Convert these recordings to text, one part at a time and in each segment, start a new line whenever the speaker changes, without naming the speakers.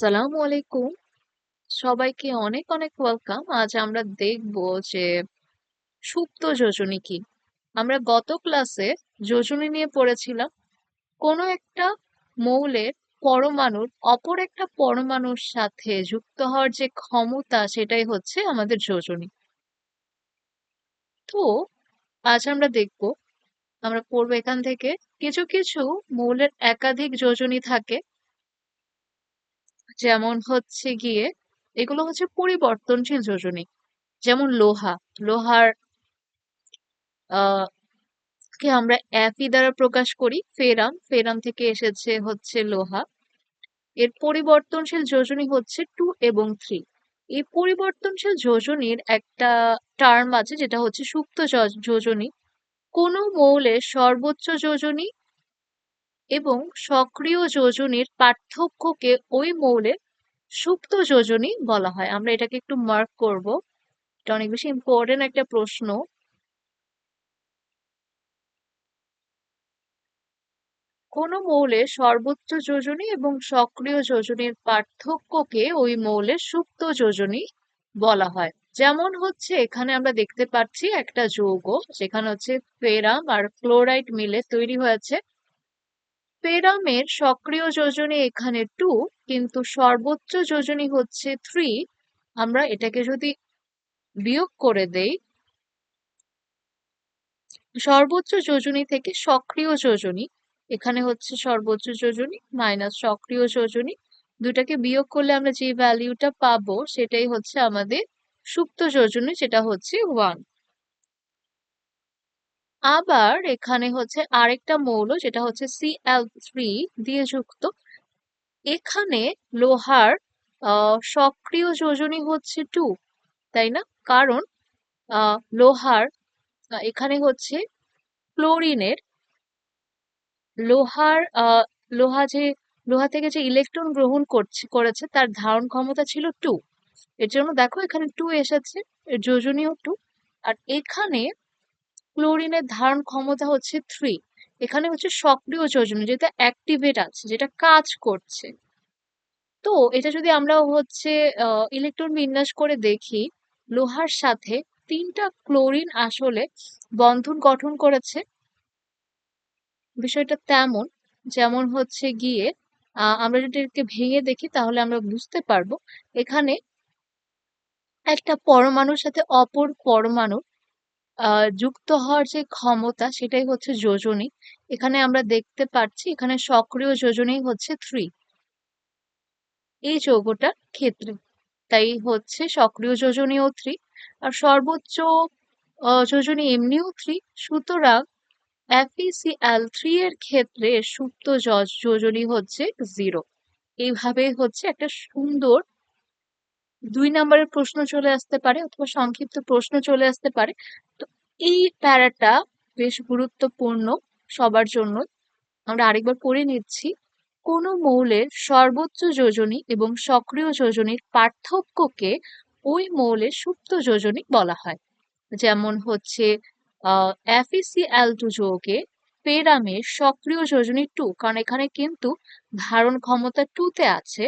আসসালামু আলাইকুম। সবাইকে অনেক অনেক ওয়েলকাম আজ আমরা দেখব যে সুপ্ত যোজনী কি। আমরা গত ক্লাসে যোজনী নিয়ে পড়েছিলাম। কোনো একটা মৌলের পরমাণুর অপর একটা পরমাণুর সাথে যুক্ত হওয়ার যে ক্ষমতা, সেটাই হচ্ছে আমাদের যোজনী। তো আজ আমরা দেখব। আমরা পড়ব এখান থেকে। কিছু কিছু মৌলের একাধিক যোজনী থাকে। যেমন হচ্ছে গিয়ে এগুলো হচ্ছে পরিবর্তনশীল যোজনী। যেমন লোহা, লোহার কে আমরা এফই দ্বারা প্রকাশ করি, ফেরাম ফেরাম থেকে এসেছে হচ্ছে লোহা। এর পরিবর্তনশীল যোজনী হচ্ছে টু এবং থ্রি। এই পরিবর্তনশীল যোজনীর একটা টার্ম আছে, যেটা হচ্ছে সুপ্ত যজ- যোজনী। কোনো মৌলের সর্বোচ্চ যোজনী এবং সক্রিয় যোজনীর পার্থক্যকে ওই মৌলের সুপ্ত যোজনী বলা হয়। আমরা এটাকে একটু মার্ক করব। এটা অনেক বেশি ইম্পর্টেন্ট একটা প্রশ্ন। কোনো মৌলের সর্বোচ্চ যোজনী এবং সক্রিয় যোজনীর পার্থক্যকে ওই মৌলের সুপ্ত যোজনী বলা হয়। যেমন হচ্ছে, এখানে আমরা দেখতে পাচ্ছি একটা যৌগ, যেখানে হচ্ছে ফেরাম আর ক্লোরাইড মিলে তৈরি হয়েছে। ফেরামের সক্রিয় যোজনী এখানে টু কিন্তু সর্বোচ্চ যোজনী হচ্ছে থ্রি আমরা এটাকে যদি বিয়োগ করে দেই, সর্বোচ্চ যোজনী থেকে সক্রিয় যোজনী, এখানে হচ্ছে সর্বোচ্চ যোজনী মাইনাস সক্রিয় যোজনী দুটাকে বিয়োগ করলে আমরা যে ভ্যালিউটা পাবো, সেটাই হচ্ছে আমাদের সুপ্ত যোজনী যেটা হচ্ছে ওয়ান আবার এখানে হচ্ছে আরেকটা মৌল, যেটা হচ্ছে সিএল থ্রি দিয়ে যুক্ত। এখানে লোহার সক্রিয় যোজনী হচ্ছে টু তাই না? কারণ লোহার এখানে হচ্ছে ক্লোরিনের, লোহার লোহা যে, লোহা থেকে যে ইলেকট্রন গ্রহণ করছে, করেছে, তার ধারণ ক্ষমতা ছিল টু এর জন্য দেখো এখানে টু এসেছে যোজনীয় টু আর এখানে ক্লোরিনের ধারণ ক্ষমতা হচ্ছে থ্রি এখানে হচ্ছে সক্রিয় যোজনী, যেটা অ্যাক্টিভেট আছে, যেটা কাজ করছে। তো এটা যদি আমরা হচ্ছে ইলেকট্রন বিন্যাস করে দেখি, লোহার সাথে তিনটা ক্লোরিন আসলে বন্ধন গঠন করেছে। বিষয়টা তেমন, যেমন হচ্ছে গিয়ে আমরা যদি এটাকে ভেঙে দেখি, তাহলে আমরা বুঝতে পারব, এখানে একটা পরমাণুর সাথে অপর পরমাণু আহ যুক্ত হওয়ার যে ক্ষমতা সেটাই হচ্ছে যোজনী। এখানে আমরা দেখতে পাচ্ছি এখানে সক্রিয় যোজনী হচ্ছে থ্রি এই যৌগটার ক্ষেত্রে। তাই হচ্ছে সক্রিয় যোজনীও থ্রি আর সর্বোচ্চ যোজনী এমনিও থ্রি সুতরাং FeCl থ্রি এর ক্ষেত্রে সুপ্ত যজ- যোজনী হচ্ছে জিরো এইভাবে হচ্ছে একটা সুন্দর দুই নম্বরের প্রশ্ন চলে আসতে পারে অথবা সংক্ষিপ্ত প্রশ্ন চলে আসতে পারে। তো এই প্যারাটা বেশ গুরুত্বপূর্ণ সবার জন্য। আমরা আরেকবার পড়ে নিচ্ছি। কোন মৌলের সর্বোচ্চ যোজনী এবং সক্রিয় যোজনীর পার্থক্যকে ওই মৌলের সুপ্ত যোজনী বলা হয়। যেমন হচ্ছে FeCl টু যৌগে ফেরামের সক্রিয় যোজনী টু কারণ এখানে কিন্তু ধারণ ক্ষমতা টু তে আছে।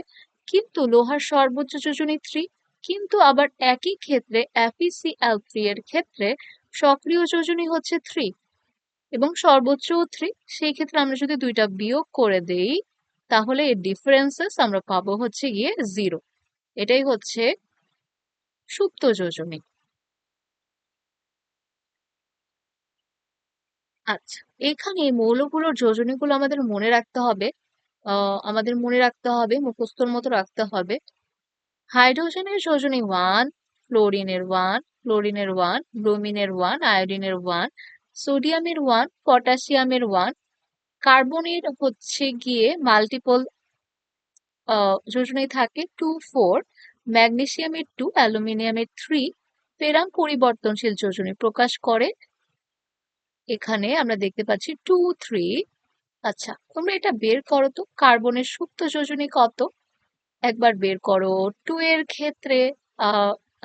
কিন্তু লোহার সর্বোচ্চ যোজনী থ্রি কিন্তু আবার একই ক্ষেত্রে FeCl থ্রি এর ক্ষেত্রে সক্রিয় যোজনী হচ্ছে থ্রি এবং সর্বোচ্চ থ্রি সেই ক্ষেত্রে আমরা যদি দুইটা বিয়োগ করে দেই, তাহলে এর ডিফারেন্সেস আমরা পাবো হচ্ছে গিয়ে জিরো এটাই হচ্ছে সুপ্ত যোজনী। আচ্ছা এখানে এই মৌলগুলোর যোজনীগুলো আমাদের মনে রাখতে হবে। আমাদের মনে রাখতে হবে, মুখস্থর মতো রাখতে হবে। হাইড্রোজেনের যোজনী ওয়ান ফ্লোরিনের ওয়ান ক্লোরিনের ওয়ান ব্রোমিনের ওয়ান আয়োডিনের ওয়ান সোডিয়ামের ওয়ান পটাশিয়ামের ওয়ান কার্বনের হচ্ছে গিয়ে মাল্টিপল যোজনী থাকে টু ফোর ম্যাগনেসিয়ামের টু অ্যালুমিনিয়ামের থ্রি পেরাম পরিবর্তনশীল যোজনী প্রকাশ করে। এখানে আমরা দেখতে পাচ্ছি টু থ্রি আচ্ছা তোমরা এটা বের করো তো। কার্বনের সুপ্ত যোজনী কত? একবার বের করো। টু এর ক্ষেত্রে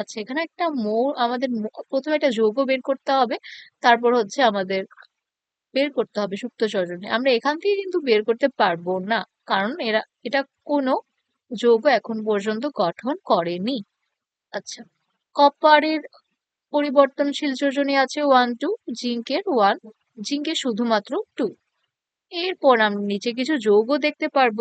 আচ্ছা এখানে একটা মৌ, আমাদের প্রথমে একটা যৌগ বের করতে হবে, তারপর হচ্ছে আমাদের বের করতে হবে সুপ্ত যোজনী। আমরা এখান থেকে কিন্তু বের করতে পারব না, কারণ এরা, এটা কোনো যৌগ এখন পর্যন্ত গঠন করেনি। আচ্ছা কপারের পরিবর্তনশীল যোজনী আছে ওয়ান টু জিঙ্কের ওয়ান জিঙ্কের শুধুমাত্র টু এরপর আমরা নিচে কিছু যৌগ দেখতে পারব।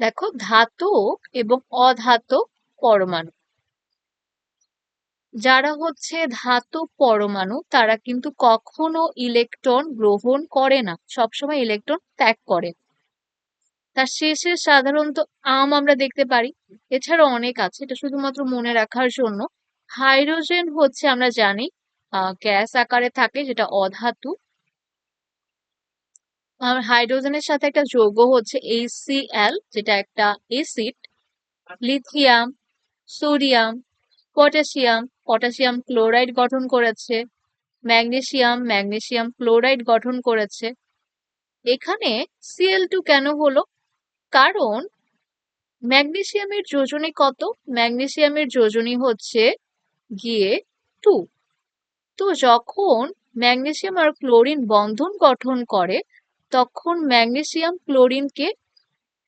দেখো, ধাতব এবং অধাতব পরমাণু। যারা হচ্ছে ধাতব পরমাণু, তারা কিন্তু কখনো ইলেকট্রন গ্রহণ করে না। সবসময় ইলেকট্রন ত্যাগ করে। তার শেষে সাধারণত আম আমরা দেখতে পারি। এছাড়া অনেক আছে, এটা শুধুমাত্র মনে রাখার জন্য। হাইড্রোজেন হচ্ছে আমরা জানি গ্যাস আকারে থাকে, যেটা অধাতু। হাইড্রোজেনের সাথে একটা যৌগ হচ্ছে HCl যেটা একটা acid lithium sodium potassium potassium chloride গঠন করেছে ম্যাগনেসিয়াম ম্যাগনেসিয়াম ক্লোরাইড গঠন করেছে। এখানে Cl2 কেন হলো? কারণ ম্যাগনেসিয়ামের যোজনী কত? ম্যাগনেসিয়ামের যোজনী হচ্ছে গিয়ে টু। তো যখন ম্যাগনেসিয়াম আর ক্লোরিন বন্ধন গঠন করে, তখন ম্যাগনেসিয়াম ক্লোরিনকে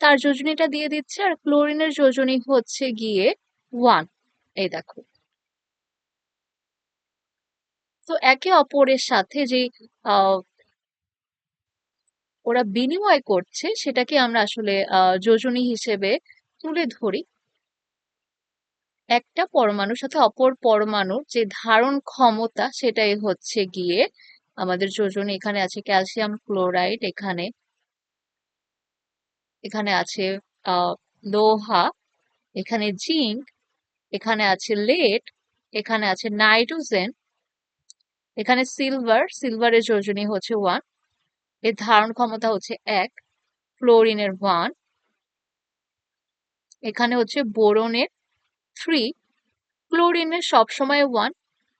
তার যোজনীটা দিয়ে দিচ্ছে আর ক্লোরিনের যোজনী হচ্ছে গিয়ে ওয়ান। এই দেখো। তো একে অপরের সাথে যে ওরা বিনিময় করছে, সেটাকে আমরা আসলে যোজনী হিসেবে তুলে ধরি। একটা পরমাণুর সাথে অপর পরমাণুর যে ধারণ ক্ষমতা, সেটাই হচ্ছে গিয়ে আমাদের যোজনী। এখানে আছে ক্যালসিয়াম ক্লোরাইড, এখানে এখানে আছে লোহা, এখানে জিঙ্ক, এখানে আছে লেড, এখানে আছে নাইট্রোজেন, এখানে সিলভার, সিলভারের যোজনী হচ্ছে ওয়ান। এর ধারণ ক্ষমতা হচ্ছে এক, ফ্লোরিনের ওয়ান এখানে হচ্ছে বোরনের থ্রি ক্লোরিনের সবসময় ওয়ান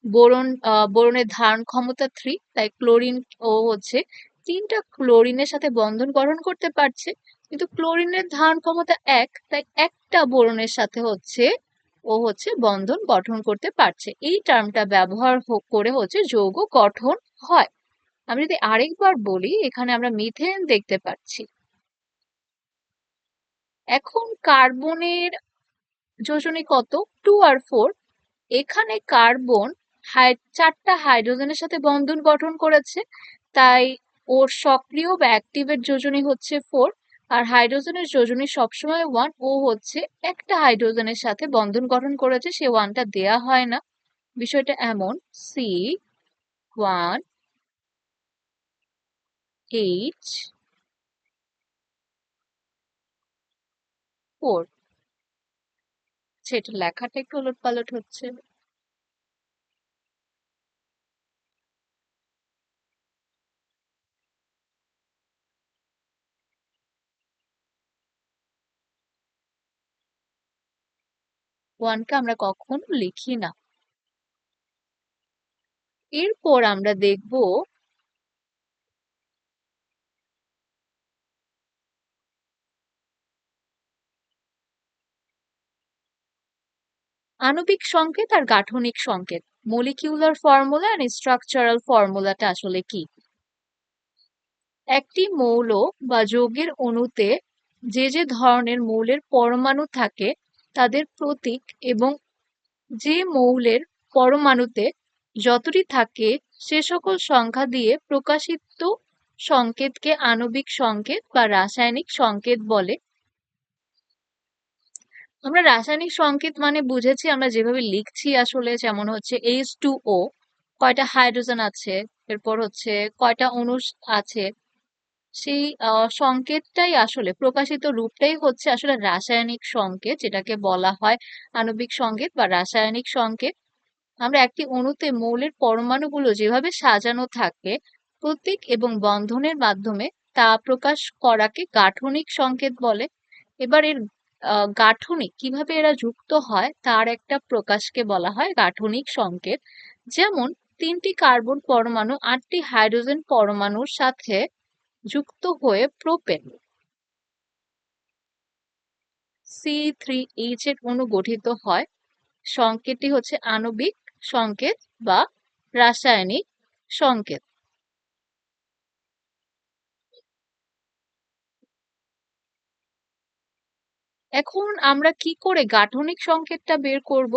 বোরন বোরনের ধারণ ক্ষমতা থ্রি তাই ক্লোরিন ও হচ্ছে তিনটা ক্লোরিনের সাথে বন্ধন গঠন করতে পারছে, কিন্তু ক্লোরিনের ধারণ ক্ষমতা এক, তাই একটা বোরনের সাথে হচ্ছে ও হচ্ছে বন্ধন গঠন করতে পারছে। এই টার্মটা ব্যবহার করে হচ্ছে যৌগ গঠন হয়। আমি যদি আরেকবার বলি, এখানে আমরা মিথেন দেখতে পাচ্ছি। এখন কার্বনের যোজনী কত? টু আর ফোর এখানে কার্বন চারটা হাইড্রোজেনের সাথে বন্ধন গঠন করেছে, তাই ওর সক্রিয় বা অ্যাক্টিভের যোজনী হচ্ছে ফোর আর হাইড্রোজেনের যোজনী সবসময় ওয়ান ও হচ্ছে একটা হাইড্রোজেনের সাথে বন্ধন গঠন করেছে, সে ওয়ানটা দেয়া হয় না। বিষয়টা এমন সি ওয়ান এইচ ফোর সেটা লেখাটা একটু ওলট পালট হচ্ছে ওয়ানকে আমরা কখনো লিখি না। এরপর আমরা দেখব আণবিক সংকেত আর গাঠনিক সংকেত। মলিকিউলার ফর্মুলা আর স্ট্রাকচারাল ফর্মুলাটা আসলে কি? একটি মৌল বা যৌগের অণুতে যে যে ধরনের মৌলের পরমাণু থাকে, তাদের প্রতীক এবং যে মৌলের পরমাণুতে যতটি থাকে, সে সকল সংখ্যা দিয়ে প্রকাশিত সংকেতকে আণবিক সংকেত বা রাসায়নিক সংকেত বলে। আমরা রাসায়নিক সংকেত মানে বুঝেছি, আমরা যেভাবে লিখছি আসলে যেমন হচ্ছে এইচ টু ও কয়টা হাইড্রোজেন আছে, এরপর হচ্ছে কয়টা অণু আছে, সেই সংকেতটাই আসলে প্রকাশিত রূপটাই হচ্ছে আসলে রাসায়নিক সংকেত, যেটাকে বলা হয় আণবিক সংকেত বা রাসায়নিক সংকেত। আমরা একটি অণুতে মৌলের পরমাণুগুলো যেভাবে সাজানো থাকে, প্রতীক এবং বন্ধনের মাধ্যমে তা প্রকাশ করাকে গাঠনিক সংকেত বলে। এবার এর গাঠনিক, কীভাবে এরা যুক্ত হয় তার একটা প্রকাশকে বলা হয় গাঠনিক সংকেত। যেমন, তিনটি কার্বন পরমাণু আটটি হাইড্রোজেন পরমাণুর সাথে যুক্ত হয়ে প্রোপেন। সি থ্রি এইচ এর অণু গঠিত হয়। সংকেতটি হচ্ছে আণবিক সংকেত বা রাসায়নিক সংকেত। এখন আমরা কি করে গাঠনিক সংকেতটা বের করব?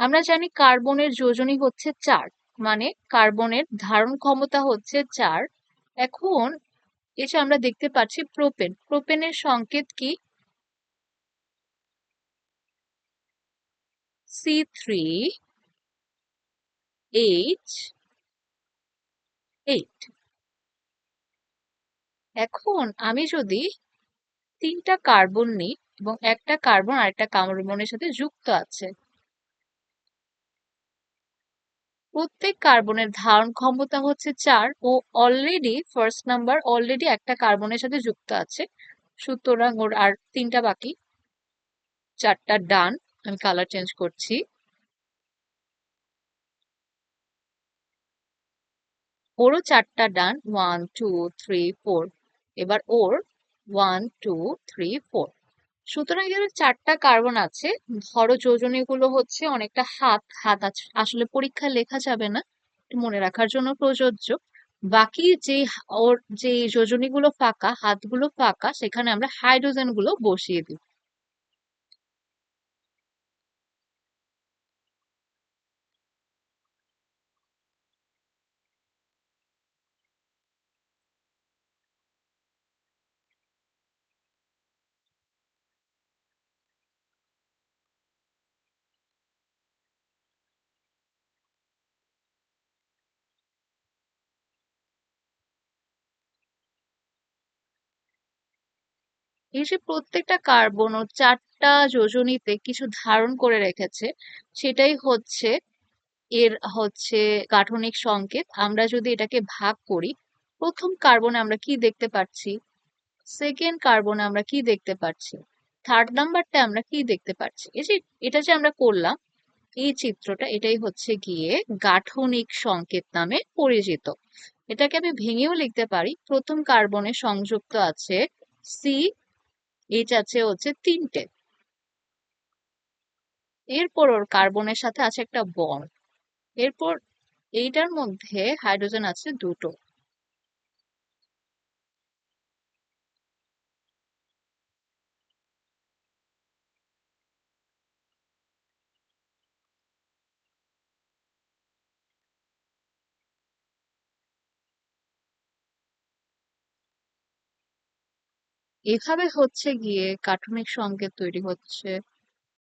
আমরা জানি কার্বনের যোজনী হচ্ছে চার মানে কার্বনের ধারণ ক্ষমতা হচ্ছে চার। এখন এসে আমরা দেখতে পাচ্ছি প্রোপেন। প্রোপেনের সংকেত কি? সি থ্রি এইচ এইট এখন আমি যদি তিনটা কার্বন নিই এবং একটা কার্বন আরেকটা কার্বনের সাথে যুক্ত আছে। প্রত্যেক কার্বনের ধারণ ক্ষমতা হচ্ছে চার ও অলরেডি ফার্স্ট নাম্বার অলরেডি একটা কার্বনের সাথে যুক্ত আছে। সুতরাং ওর আর তিনটা বাকি। চারটা ডান। আমি কালার চেঞ্জ করছি। ওরও চারটা done. One two three four এবার ওর ওয়ান টু থ্রি ফোর সুতরাং এখানে চারটা কার্বন আছে। ধরো যোজনী গুলো হচ্ছে অনেকটা হাত হাত আছে, আসলে পরীক্ষা লেখা যাবে না মনে রাখার জন্য প্রযোজ্য। বাকি যে ওর যে যোজনী গুলো ফাঁকা, হাতগুলো ফাঁকা, সেখানে আমরা হাইড্রোজেনগুলো বসিয়ে দিই। এই যে প্রত্যেকটা কার্বন ও চারটা যোজনীতে কিছু ধারণ করে রেখেছে, সেটাই হচ্ছে এর হচ্ছে গাঠনিক সংকেত। আমরা যদি এটাকে ভাগ করি, প্রথম কার্বনে আমরা কি দেখতে পাচ্ছি? সেকেন্ড কার্বনে আমরা কি দেখতে পাচ্ছি? থার্ড নাম্বারটা আমরা কি দেখতে পাচ্ছি? এই যে এটা যে আমরা করলাম, এই চিত্রটা এটাই হচ্ছে গিয়ে গাঠনিক সংকেত নামে পরিচিত। এটাকে আমি ভেঙেও লিখতে পারি, প্রথম কার্বনে সংযুক্ত আছে সি এইচ আছে হচ্ছে তিনটে। এরপর ওর কার্বনের সাথে আছে একটা বন এরপর এইটার মধ্যে হাইড্রোজেন আছে দুটো। এভাবে হচ্ছে গিয়ে কার্টুনিক সংকেত তৈরি হচ্ছে।